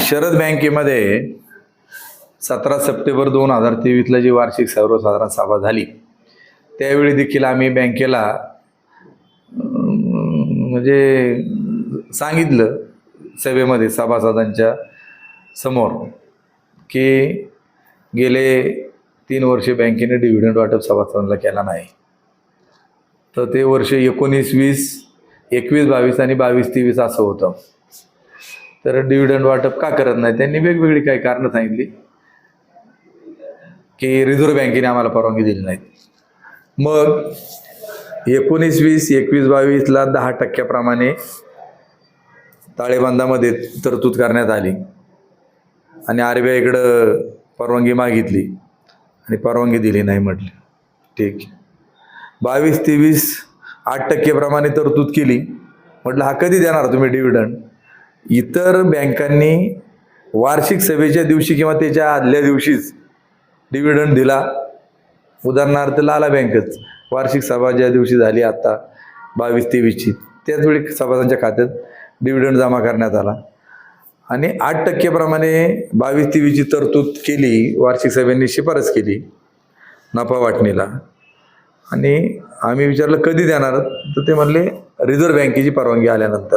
शरद बँकेमध्ये सतरा सप्टेंबर दोन हजार तेवीसला जी वार्षिक सर्वसाधारण सभा झाली त्यावेळी देखील आम्ही बँकेला म्हणजे सांगितलं सभेमध्ये सभासदांच्या समोर की गेले तीन वर्षे बँकेने डिव्हिडंड वाटप सभासदांना केला नाही. तर ते वर्ष एकोणीस वीस एकवीस बावीस आणि बावीस तेवीस असं होतं. तर डिव्हिडंड वाटप का करत नाही? त्यांनी वेगवेगळी काही कारणं सांगितली. की रिझर्व्ह बँकेने आम्हाला परवानगी दिली नाही मग एकोणीस वीस एकवीस बावीसला दहा टक्क्याप्रमाणे ताळेबंदामध्ये तरतूद करण्यात आली. आणि आर बी आयकडं परवानगी मागितली. आणि परवानगी दिली नाही म्हटली. ठीक. बावीस तेवीस आठ टक्केप्रमाणे तरतूद केली. म्हटलं हा कधी देणार तुम्ही डिव्हिडंड इतर बँकांनी वार्षिक सभेच्या दिवशी किंवा त्याच्या आदल्या दिवशीच डिव्हिडंड दिला. उदाहरणार्थ लाला बँकच वार्षिक सभा ज्या दिवशी झाली आता बावीस तेवीसची त्याचवेळी सभासदांच्या खात्यात डिव्हिडंड जमा करण्यात आला. आणि आठ टक्केप्रमाणे बावीस तेवीसची तरतूद केली वार्षिक सभेने शिफारस केली नफा वाटणीला. आणि आम्ही विचारलं कधी देणार? तर ते म्हणले रिझर्व्ह बँकेची परवानगी आल्यानंतर.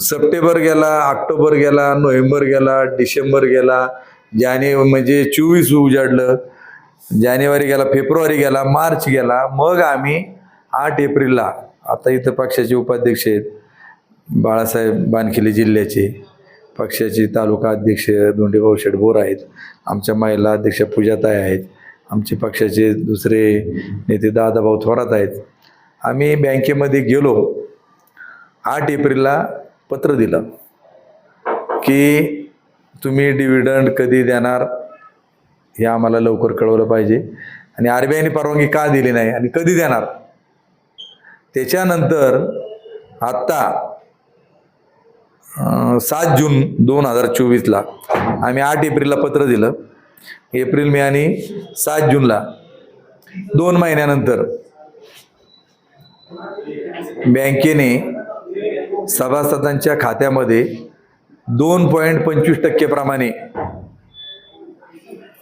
सप्टेंबर गेला ऑक्टोबर गेला नोव्हेंबर गेला डिसेंबर गेला जानेवारी म्हणजे चोवीस उजाडलं जानेवारी गेला फेब्रुवारी गेला मार्च गेला मग आम्ही आठ एप्रिलला आता इथं पक्षाचे उपाध्यक्ष आहेत बाळासाहेब बानखिले जिल्ह्याचे पक्षाचे तालुका अध्यक्ष धोंडेभाऊ शेडबोर आहेत आमच्या महिला अध्यक्ष पूजाताई आहेत आमचे पक्षाचे दुसरे नेते दादाभाऊ थोरात आहेत. आम्ही बँकेमध्ये गेलो आठ एप्रिलला पत्र दिलं की तुम्ही डिव्हिडंड कधी देणार हे आम्हाला लवकर कळवलं पाहिजे. आणि आर बी आयने परवानगी का दिली नाही आणि कधी देणार? त्याच्यानंतर आत्ता सात जून दोन हजार चोवीसला आम्ही आठ एप्रिलला पत्र दिलं. एप्रिल मे आणि सात जूनला दोन महिन्यानंतर बँकेने सभासदांच्या खात्यामध्ये दोन पॉईंट पंचवीस टक्केप्रमाणे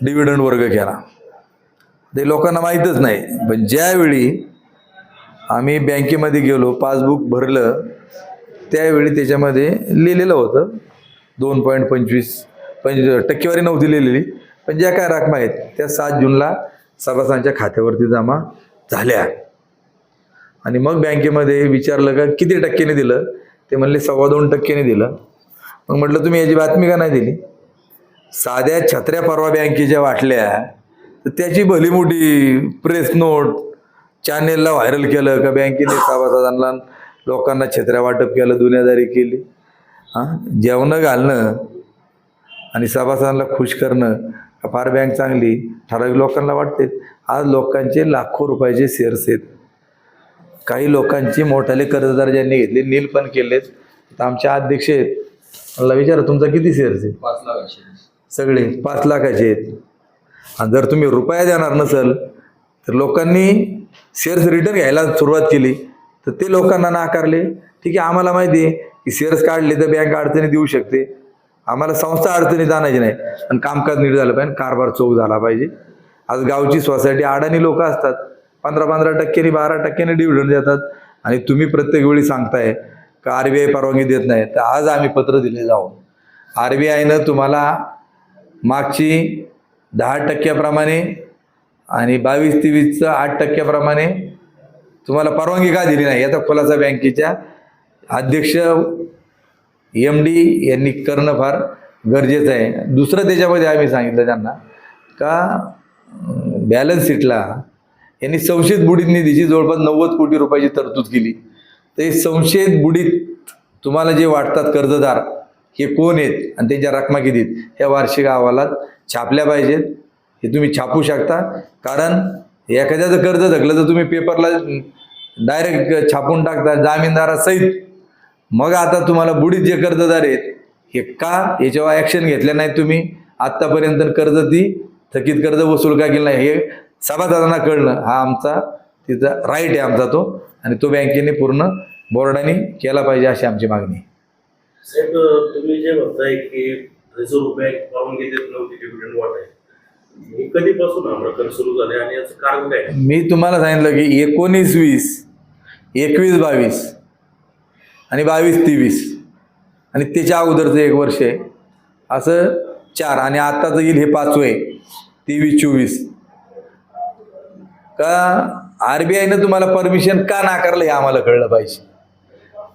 डिव्हिडंड वर्ग केला. ते लोकांना माहीतच नाही. पण ज्यावेळी आम्ही बँकेमध्ये गेलो पासबुक भरलं त्यावेळी त्याच्यामध्ये लिहिलेलं होतं. दोन पॉईंट पंचवीस पंच टक्केवारी नव्हती लिहिलेली. पण ज्या काय रकमा आहेत त्या सात जूनला सभासदांच्या खात्यावरती जमा झाल्या. आणि मग बँकेमध्ये विचारलं का किती टक्क्याने दिलं? ते म्हणले सव्वा दोन टक्क्याने दिलं. मग म्हटलं तुम्ही याची बातमी का नाही दिली? साध्या छत्र्या परवा बँकेच्या वाटल्या तर त्याची भली मोठी प्रेस नोट चॅनेलला व्हायरल केलं का बँकेने सभासदांना लोकांना छत्र्या वाटप केलं दुनियादारी केली. हां जेवणं घालणं आणि सभासदांना खुश करणं फार बँक चांगली ठराविक लोकांना वाटते. आज लोकांचे लाखो रुपयाचे शेअर्स आहेत. काही लोकांची मोठाले कर्जदार ज्यांनी घेतले नील पण केलेत. तर आमचे अध्यक्ष आहेत. मला विचारा तुमचा किती शेअर्स आहे पाच लाखाचे सगळे पाच लाखाचे आहेत. आणि जर तुम्ही रुपया देणार नसल तर लोकांनी शेअर्स रिटर्न घ्यायला सुरुवात केली. तर ते लोकांना नाकारले. ठीक आहे आम्हाला माहिती आहे की शेअर्स काढले तर बँक अडचणी देऊ शकते. आम्हाला संस्था अडचणीत आणायची नाही. पण कामकाज नीट झालं पाहिजे कारभार चोख झाला पाहिजे. आज गावची सोसायटी अडाणी लोक असतात. पंधरा पंधरा टक्क्यांनी बारा टक्क्यांनी डिव्हिडंड देतात. आणि तुम्ही प्रत्येक वेळी सांगताय का आर बी आय परवानगी देत नाही. तर आज आम्ही पत्र दिले जाऊन आर बी आयनं तुम्हाला मागची दहा टक्क्याप्रमाणे आणि बावीस तेवीसचं आठ टक्क्याप्रमाणे तुम्हाला परवानगी का दिली नाही? याचा खुलासा बँकेच्या अध्यक्ष एम डी यांनी करणं फार गरजेचं आहे. दुसरं त्याच्यामध्ये आम्ही सांगितलं त्यांना का बॅलन्स शीटला यांनी संशयित बुडीत निधीची जवळपास नव्वद कोटी रुपयाची तरतूद केली. तर हे संशयित बुडीत तुम्हाला जे वाटतात कर्जदार हे कोण आहेत आणि त्यांच्या रकमा किती आहेत? ह्या वार्षिक अहवालात छापल्या पाहिजेत. हे तुम्ही छापू शकता. कारण एखाद्याचं कर्ज धकलं तर तुम्ही पेपरला डायरेक्ट छापून टाकता जामीनदारासहित. मग आता तुम्हाला बुडीत जे कर्जदार आहेत हे का याच्यावर ॲक्शन घेतल्या नाही तुम्ही? आत्तापर्यंत कर्ज ती थकीत कर्ज वसूल का केलं नाही? हे सभासदांना कळणं हा आमचा तिचा राईट आहे आमचा तो. आणि तो बँकेने पूर्ण बोर्डाने केला पाहिजे अशी आमची मागणी. साहेब तुम्ही जे म्हणताय की रिझर्व्ह बँक परवानगी देत नव्हती डिव्हिडंड वाटाय हे कधीपासून सुरू झाले आणि याचं कारण काय? मी तुम्हाला सांगितलं की एकोणीस वीस एकवीस बावीस आणि बावीस तेवीस आणि त्याच्या अगोदरचं एक वर्ष आहे. असं चार आणि आत्ताचं येईल हे पाचवं आहे. तेवीस चोवीस. का आर बी आयनं तुम्हाला परमिशन का नाकारलं हे आम्हाला कळलं पाहिजे.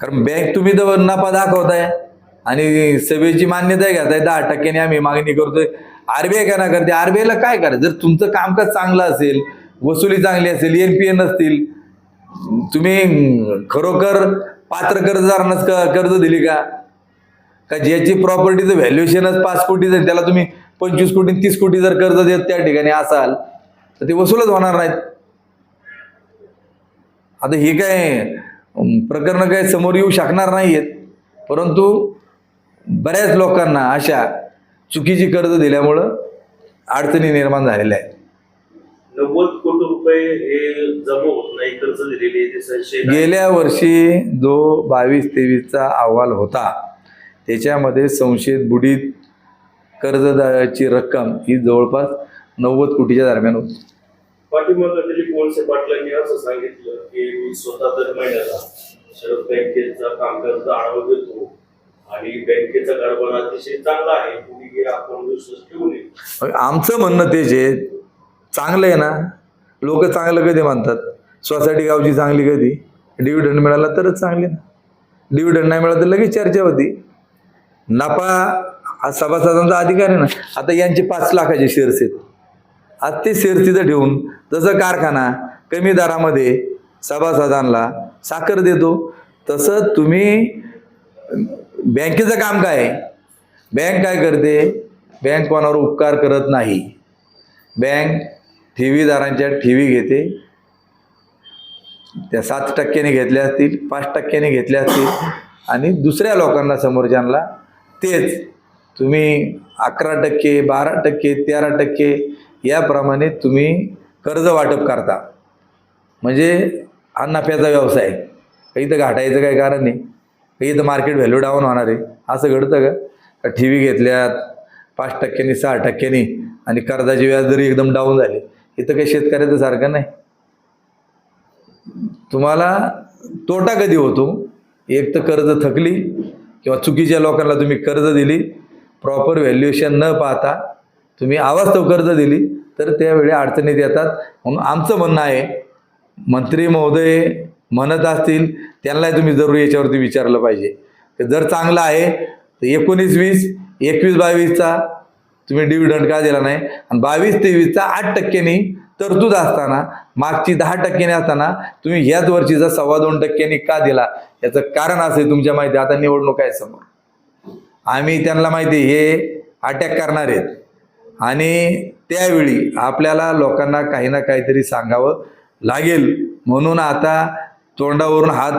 कारण बँक तुम्ही तर नफा दाखवताय आणि सभेची मान्यता घेताय दहा टक्क्याने आम्ही मागणी करतोय. आरबीआय का ना करते आरबीआयला काय करायचं? जर तुमचं कामकाज चांगलं असेल वसुली चांगली असेल एन पी एन नसतील तुम्ही खरोखर पात्र कर्जदारांनाच क- कर्ज दिली का? का ज्याची प्रॉपर्टीचं व्हॅल्युएशनच पाच कोटीचं त्याला तुम्ही पंचवीस कोटी तीस कोटी जर कर्ज देत त्या ठिकाणी असाल तर ते वसूलच होणार नाहीत. आता हे काय प्रकरणं काय समोर येऊ शकणार नाहीयेत. परंतु बऱ्याच लोकांना अशा चुकीची कर्ज दिल्यामुळं अडचणी निर्माण झालेल्या आहेत. नव्वद कोटी रुपये हे जमा होत नाही कर्ज दिलेले नाही. गेल्या वर्षी जो बावीस तेवीसचा अहवाल होता त्याच्यामध्ये संशयित बुडीत कर्जदाराची रक्कम ही जवळपास नव्वद कोटीच्या दरम्यान होती. पाठिंबा दिलीप वळसे पाटलांनी असं सांगितलं की मी स्वतः दर महिन्याला शरद बँकेचा कामकाजाचा आढावा घेतो आणि बँकेचा कारभार अतिशय चांगला आहे. कुणी आपण विश्वास ठेवू नये आमचं म्हणणं ते जे चांगलं आहे ना? लोक चांगलं कधी मानतात सोसायटी गावची चांगली कधी? डिव्हिडंड मिळाला तरच चांगली ना? डिव्हिडंड नाही मिळाला तर लगेच चर्चा होती. नफा हा सभासदांचा अधिकार आहे ना? आता यांचे पाच लाखाचे शेअर्स आहेत. अति ते ठेवून जसं कारखाना कमी दरामध्ये सभासदांना साखर देतो तसं तुम्ही बँकेचं काम काय? आहे बँक काय करते? बँक कोणावर उपकार करत नाही. बँक ठेवीदारांच्या ठेवी घेते. त्या सात टक्क्याने घेतल्या असतील पाच टक्क्याने घेतल्या असतील आणि दुसऱ्या लोकांना समोरच्यांना तेच. तुम्ही अकरा टक्के बारा टक्के तेरा टक्के याप्रमाणे तुम्ही कर्ज वाटप करता. म्हणजे हा नफ्याचा व्यवसाय. काही तर घाटायचं काही कारण नाही. काही तर मार्केट व्हॅल्यू डाऊन होणार आहे. असं घडतं का? टी व्ही घेतल्यात पाच टक्क्यांनी सहा टक्क्यांनी आणि कर्जाची व्याज जरी एकदम डाऊन झाली इथं काही शेतकऱ्याचं सारखं नाही. तुम्हाला तोटा कधी होतो? एक तर कर्ज थकली किंवा चुकीच्या लोकांना तुम्ही कर्ज दिली प्रॉपर व्हॅल्युएशन न पाहता तुम्ही आवाज कर्ज दिली तर त्यावेळी अडचणीत येतात. म्हणून आमचं म्हणणं आहे मंत्री महोदय म्हणत असतील त्यांनाही तुम्ही जरूर याच्यावरती विचारलं पाहिजे. जर चांगलं आहे तर एकोणीस वीस एकवीस बावीसचा तुम्ही डिव्हिडंड का दिला नाही? आणि बावीस तेवीसचा आठ टक्क्यांनी तरतूद असताना मागची दहा टक्क्यांनी असताना तुम्ही ह्याच वर्षीचा सव्वा दोन टक्क्यांनी का दिला? याचं कारण असेल तुमच्या माहिती आता निवडणूक आहे समोर. आम्ही त्यांना माहिती हे अटॅक करणार आहेत. आणि त्यावेळी आपल्याला लोकांना काही ना काहीतरी सांगावं लागेल. म्हणून आता तोंडावरून हात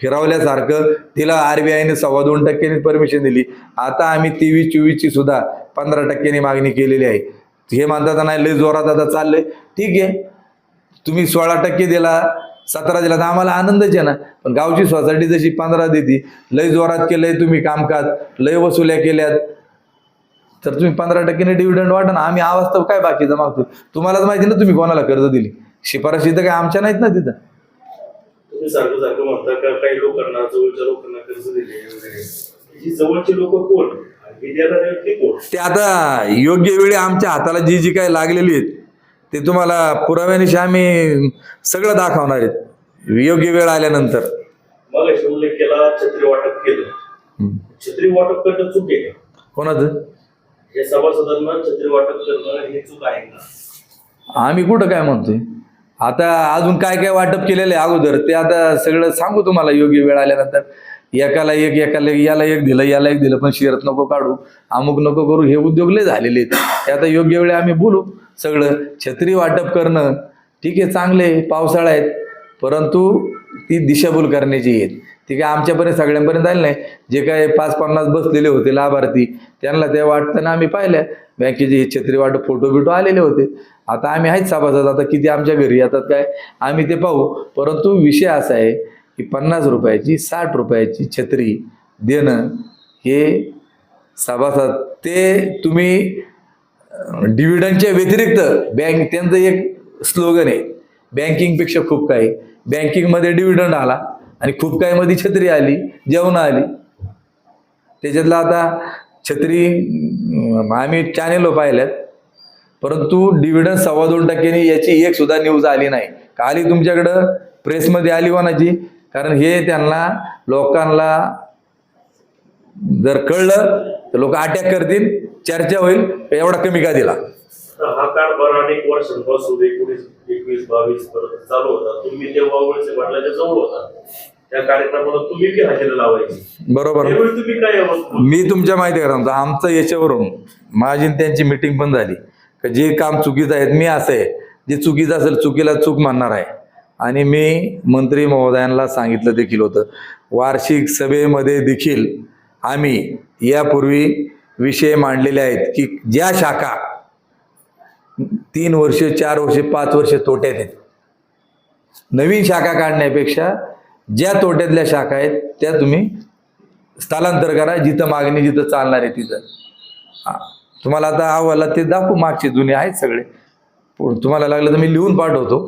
फिरवल्यासारखं तिला आर बी आयने सव्वा दोन टक्क्यांनी परमिशन दिली. आता आम्ही तेवीस चोवीसची सुद्धा पंधरा टक्क्यांनी मागणी केलेली आहे. हे म्हणतात नाही लय जोरात आता चाललंय. ठीक आहे. तुम्ही सोळा टक्के दिला सतरा दिला तर आम्हाला आनंदच आहे ना. पण गावची सोसायटी जशी पंधरा देते लय जोरात केलंय तुम्ही कामकाज लय वसुल्या केल्यात. तर तुम्ही पंधरा टक्क्याने डिव्हिडंड वाटा ना आम्ही आवाज काय बाकीचं मागतो? तुम्हालाच माहिती ना तुम्ही कोणाला कर्ज दिली? शिफारशी तर काय आमच्या नाहीत ना तिथं? तुम्ही सारखं सारखं म्हणता का काही लोकांना जवळच्या लोकांना कर्ज दिले वगैरे? ही जवळची लोक कोण? ते आता योग्य वेळी आमच्या हाताला जी जी काही लागलेली आहेत ते तुम्हाला पुराव्यानिशी आम्ही सगळं दाखवणार आहेत. योग्य वेळ आल्यानंतर. मग उल्लेख केला छत्री वाटप केलं. छत्री वाटप करणं चूक आहे. कोणाचं? हे सभासदांना छत्री वाटप करणं हे चूक आहे का? आम्ही कुठं काय म्हणतोय? आता अजून काय काय वाटप केलेलं आहे अगोदर ते आता सगळं सांगू तुम्हाला योग्य वेळ आल्यानंतर. एकाला एक एकाला एक याला एक दिलं याला एक दिलं पण शिरत नको काढू. अमुक नको करू हे उद्योग लय झालेले आहेत. ते आता योग्य वेळी आम्ही बोलू. सगळं छत्री वाटप करणं ठीक आहे चांगले पावसाळा आहेत. परंतु ती दिशाभूल करण्याची आहेत ती काय आमच्यापर्यंत सगळ्यांपर्यंत आली नाही. जे काय पाच पन्नास बसलेले होते लाभार्थी त्यांना ते वाटताना आम्ही पाहिल्या. बँकेचे हे छत्री वाटप फोटो बिटो आलेले होते. आता आम्ही आहेत सभासद आता किती आमच्या घरी येतात काय आम्ही ते पाहू. परंतु विषय असा आहे की पन्नास रुपयाची साठ रुपयाची छत्री देणं हे सभासद ते तुम्ही डिव्हिडंडच्या व्यतिरिक्त बँक त्यांचं एक स्लोगन आहे. बँकिंगपेक्षा खूप काही. बँकिंगमध्ये डिव्हिडंड आला आणि खूप काही मध्ये छत्री आली जेवण आली. त्याच्यातलं आता छत्री आम्ही चॅनेलो पाहिल्यात. परंतु डिव्हिडंड सव्वा दोन टक्क्यांनी याची एक सुद्धा न्यूज आली नाही. का आली तुमच्याकडं प्रेसमध्ये आली कोणाची? कारण हे त्यांना लोकांना जर कळलं तर लोक अटॅक करतील चर्चा होईल एवढा कमी का दिला? हा हा बरं अनेक वर्षांपासून एकोणीस एकवीस बावीस पर्यंत चालू होता. तुम्ही तेव्हा वळसे पाटलाच्या जवळ होता. त्या कार्यक्रमाला तुम्ही बी हजेरी लावायची. बरोबर. त्यावेळी तुम्ही काय आवाज मी तुमच्या माहिती करा सांगतो आमचं याच्यावरून माझी आणि त्यांची मिटिंग पण झाली. का जे काम चुकीचं आहे मी असं आहे. जे चुकीचं असेल चुकीला चूक मानणार आहे. आणि मी मंत्री महोदयांना सांगितलं देखील होतं. वार्षिक सभेमध्ये देखील आम्ही यापूर्वी विषय मांडलेले आहेत की ज्या शाखा तीन वर्ष चार वर्ष पाच वर्ष तोट्यात आहेत. नवीन शाखा काढण्यापेक्षा ज्या तोट्यातल्या शाखा आहेत त्या तुम्ही स्थलांतर करा जिथं मागणी जिथं चालणार आहे तिथं. तुम्हाला आता अहवाला ते दाखवू मागचे जुने आहेत सगळे. पण तुम्हाला लागलं तर मी लिहून पाठवतो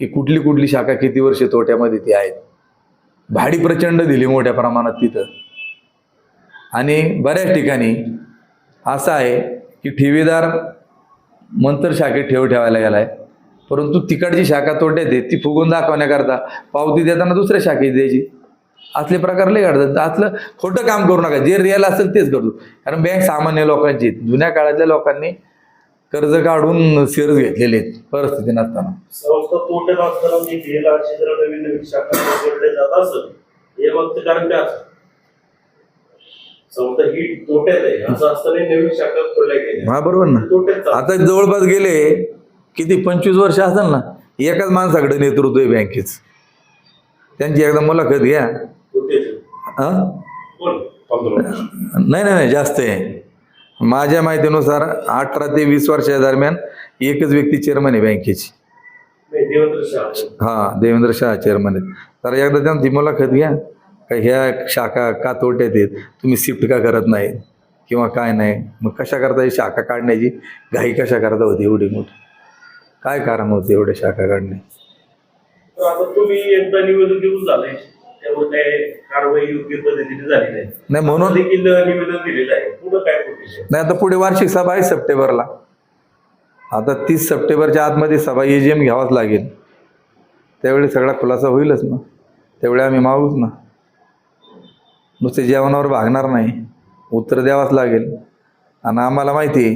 की कुठली कुठली शाखा किती वर्ष तोट्यामध्ये ती आहेत. भाडी प्रचंड दिली मोठ्या प्रमाणात तिथं. आणि बऱ्याच ठिकाणी असं आहे की ठेवीदार मंतर शाखेत ठेव ठेवायला गेलाय. परंतु तिकडची शाखा तोडण्यात येते ती फुगून दाखवण्याकरता पावती देताना दुसऱ्या शाखेत द्यायची. असले प्रकार लय घडतात. असलं खोटं काम करू नका. जे रिअल असेल तेच करतो कारण बँक सामान्य लोकांची जुन्या काळातल्या लोकांनी कर्ज काढून शेअर्स घेतलेले आहेत. परिस्थिती नसताना. संस्था तोट्यात असताना संस्था ही तोट्यात आहे असं असताना नवीन शाखा खोलल्या गेल्या. हा बरोबर ना. तोट्यात. आता जवळपास गेले किती? पंचवीस वर्ष असेल ना एकाच माणसाकडे नेतृत्व आहे बँकेच. त्यांची एकदा मुलाखत घ्या. तोट्यात. हा? कोण? पंधरा नाही नाही नाही जास्त आहे. माझ्या माहितीनुसार अठरा ते वीस वर्षाच्या दरम्यान एकच व्यक्ती चेअरमन आहे बँकेची. नाही देवेंद्र शाह. हा देवेंद्र शहा चेअरमन आहेत. तर एकदा त्यांची मुलाखत घ्या. का ह्या शाखा का तोट्यात आहेत तुम्ही शिफ्ट का करत नाही? किंवा काय नाही? मग कशा करता ही शाखा काढण्याची? घाई कशा करता होती एवढी मोठी? काय कारण होते एवढे शाखा काढणे? तुम्ही एकदा निवेदन देऊन झालंय त्यामुळे काय कारवाई योग्य पद्धतीने झाली नाही म्हणून आता देखील निवेदन दिलेलं आहे. पुढं काय प्रोसेस नाही आता पुढे वार्षिक सभा आहे सप्टेंबरला. आता तीस सप्टेंबरच्या आतमध्ये सभा ए जी एम घ्यावाच लागेल. त्यावेळी सगळा खुलासा होईलच ना? त्यावेळी आम्ही मागूच ना? नुसते जेवणावर भागणार नाही. उत्तर द्यावंच लागेल. आणि आम्हाला माहिती आहे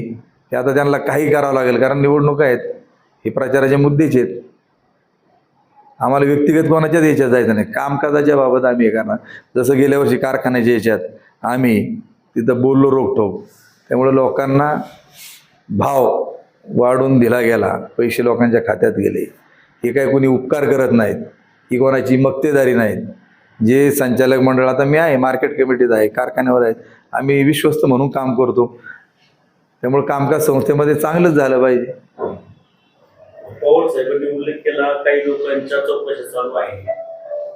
की आता त्यांना काही करावं लागेल कारण निवडणूक आहेत हे प्रचाराचे मुद्देच आहेत. आम्हाला व्यक्तिगत कोणाच्याच याच्यात जायचं नाही. कामकाजाच्या बाबत आम्ही हे करणार. जसं गेल्या वर्षी कारखान्याच्या याच्यात आम्ही तिथं बोललो रोखठोक त्यामुळे लोकांना भाव वाढून दिला गेला. पैसे लोकांच्या खात्यात गेले. हे काही कोणी उपकार करत नाहीत. ही कोणाची मक्तेदारी नाहीत. जे संचालक मंडळ आता मी आहे मार्केट कमिटीत आहे कारखान्यावर आहे. आम्ही विश्वस्त म्हणून काम करतो. त्यामुळे कामकाज संस्थेमध्ये चांगलंच झालं पाहिजे. पवार साहेबांनी उल्लेख केला काही लोकांच्या चौकशा चालू आहे.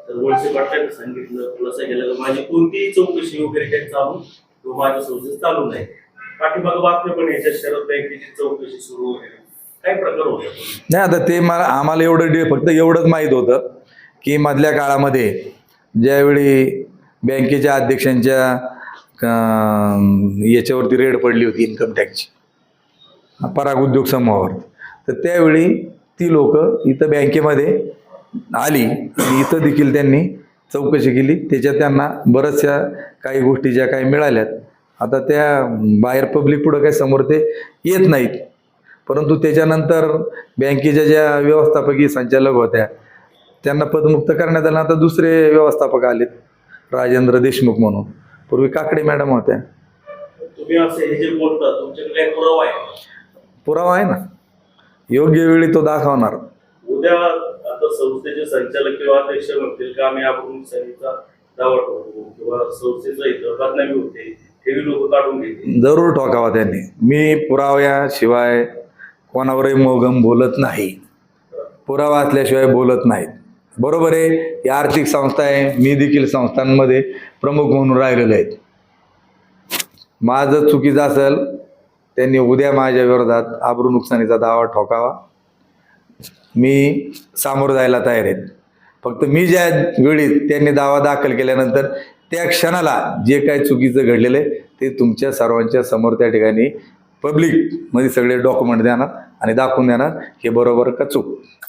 तर वळसे पाटलांनी सांगितलं खुलासा केला की माझी कोणतीही चौकशी वगैरे काही चालू किंवा माझ्या संस्थेत चालू नाही. पाठीमाग बातम्या पण याच्या शरद बँकेची चौकशी सुरू वगैरे. काय प्रकार होता नाही आता ते मला आम्हाला एवढं फक्त एवढंच माहीत होतं की मधल्या काळामध्ये ज्यावेळी बँकेच्या अध्यक्षांच्या याच्यावरती रेड पडली होती इन्कम टॅक्सची पराग उद्योग समूहावर. तर त्यावेळी ती लोक इथं बँकेमध्ये आली. आणि इथं देखील त्यांनी चौकशी केली. त्याच्यात त्यांना बऱ्याचशा काही गोष्टी ज्या काही मिळाल्यात. आता त्या बाहेर पब्लिक पुढं काही समोर ते येत नाहीत. परंतु त्याच्यानंतर बँकेच्या ज्या व्यवस्थापकीय संचालक होत्या त्यांना पदमुक्त करण्यात आलं. आता दुसरे व्यवस्थापक आलेत राजेंद्र देशमुख म्हणून. पूर्वी काकडे मॅडम होत्या. पुरावा आहे पुरावा आहे ना. योग्य वेळी तो दाखवणार. उद्या आता संस्थेचे संचालक किंवा अध्यक्ष म्हणतील का आम्ही आपण संस्थेचा दावा ठोकू किंवा संस्थेचा इथं बदनामी होते लोक काढून घेतील. जरूर ठोकावा त्यांनी. मी पुराव्याशिवाय कोणावरही मोगम बोलत नाही. पुरावा असल्याशिवाय बोलत नाहीत. बरोबर आहे. या आर्थिक संस्था आहे. मी देखील संस्थांमध्ये प्रमुख म्हणून राहिलेलो आहे. माझं चुकीचं असेल त्यांनी उद्या माझ्या विरोधात आबरू नुकसानीचा दावा ठोकावा. मी सामोरं जायला तयार आहे. फक्त मी ज्या वेळी त्यांनी दावा दाखल केल्यानंतर त्या क्षणाला जे काही चुकीचं घडलेलं आहे ते तुमच्या सर्वांच्या समोर त्या ठिकाणी पब्लिकमध्ये सगळे डॉक्युमेंट देणार आणि दाखवून देणार. हे बरोबर का चूक?